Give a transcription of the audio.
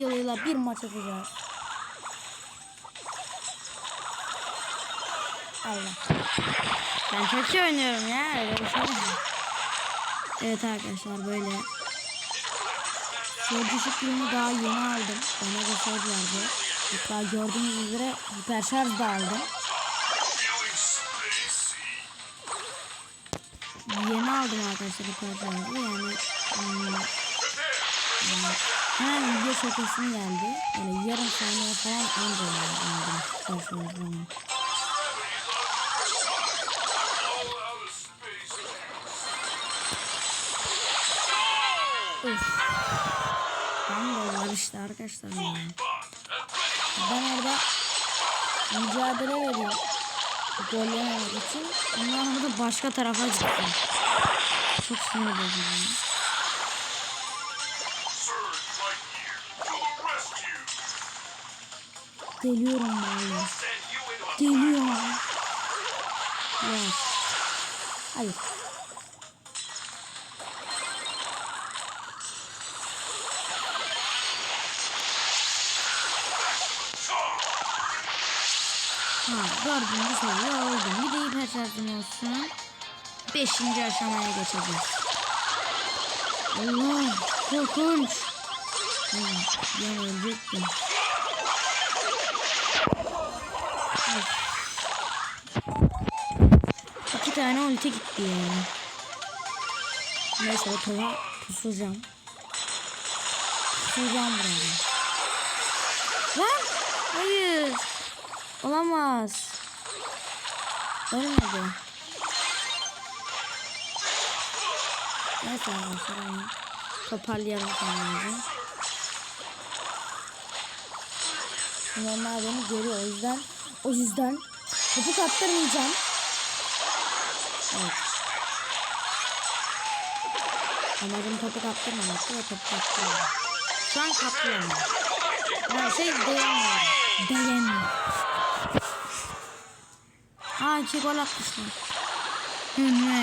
yılıyla bir maç atacağız. Allah. Ben çok iyi oynuyorum ya. Öyle bir şey mi? Evet arkadaşlar böyle. Solcu şıklığımı daha yeni aldım. Bana da söz verdi. Hatta gördüğünüz üzere hiper şarj da aldım. Yeni aldım arkadaşlar hiper şarjı. Yani hmm, hemen video çekesim geldi. Yani yarım saniye falan önce aldım hiper şarjını. Of. Ben de var işte arkadaşlar. ya. Ben orada mücadele veriyorum. Gol yememek için. Ondan sonra başka tarafa gittim. Çok sinir bozucu. Geliyorum de. Geliyorum. Yok. Hayır. Ha, dördüncü seviye oldum. Bir de hiper şarjım olsun. Beşinci aşamaya geçeceğiz. Allah korkunç. Ben ölecektim. İki tane ulti gitti ya. Neyse o tava pusacağım. Pusacağım buraya. Lan! Hayır. Olamaz. Ölmedi. Neyse arkadaşlar toparlayalım kendimizi. Onlar beni görüyor o yüzden o yüzden topu kaptırmayacağım. Evet. Amacım topu kaptırmamaktı ve topu kaptırıyorum. Şu an kaptırıyorum. Her şey dayanmıyor. Dayanmıyor. Aa iki gol. Hı hı.